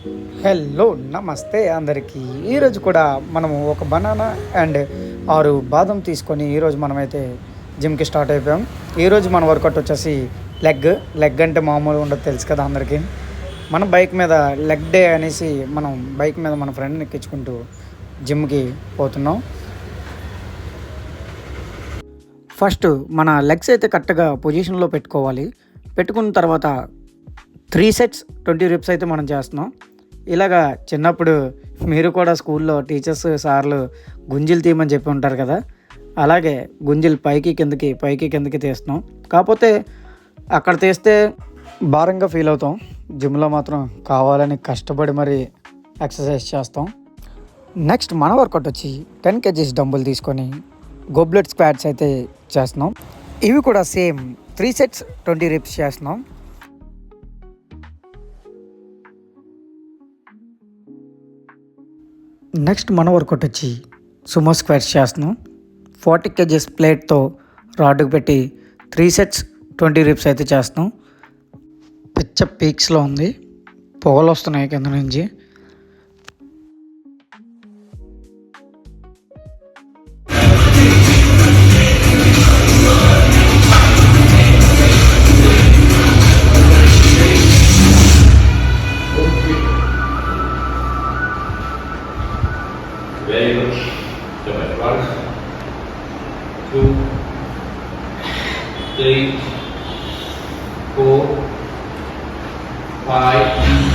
Hello నమస్తే అందరికీ. ఈరోజు కూడా మనము ఒక బనానా అండ్ ఆరు బాదం తీసుకొని ఈరోజు మనమైతే జిమ్కి స్టార్ట్ అయిపోయాం. ఈరోజు మన వర్కౌట్ వచ్చేసి లెగ్. లెగ్ అంటే మామూలుగా ఉండదు తెలుసు కదా అందరికీ. మన బైక్ మీద లెగ్ డే అనేసి మనం బైక్ మీద మన ఫ్రెండ్ని ఎక్కించుకుంటూ జిమ్కి పోతున్నాం. ఫస్ట్ మన లెగ్స్ అయితే కరెక్ట్గా పొజిషన్లో పెట్టుకోవాలి. పెట్టుకున్న తర్వాత త్రీ సెట్స్ ట్వంటీ రిప్స్ అయితే మనం చేస్తున్నాం. ఇలాగా చిన్నప్పుడు మీరు కూడా స్కూల్లో టీచర్స్ సార్లు గుంజీలు తీయమని చెప్పి ఉంటారు కదా అలాగే గుంజీలు పైకి కిందకి పైకి కిందకి తీస్తున్నాం. కాకపోతే అక్కడ తీస్తే భారంగా ఫీల్ అవుతాం. జిమ్లో మాత్రం కావాలని కష్టపడి మరి ఎక్సర్సైజ్ చేస్తాం. నెక్స్ట్ మన వర్కౌట్ వచ్చి టెన్ కేజీస్ డంబుల్ తీసుకొని గోబ్లెట్ స్క్వాడ్స్ అయితే చేస్తున్నాం. ఇవి కూడా same three sets twenty reps చేస్తున్నాం. నెక్స్ట్ మన వర్కౌట్ వచ్చి సుమో స్క్వాట్స్ చేస్తున్నాం. ఫార్టీ కేజీస్ ప్లేట్తో రాడ్కి పెట్టి త్రీ సెట్స్ ట్వంటీ రిప్స్ అయితే చేస్తున్నాం. పిచ్చ పీక్స్లో ఉంది. పొగలు వస్తున్నాయి కింద నుంచి. very much to my wife, two, three, four, five,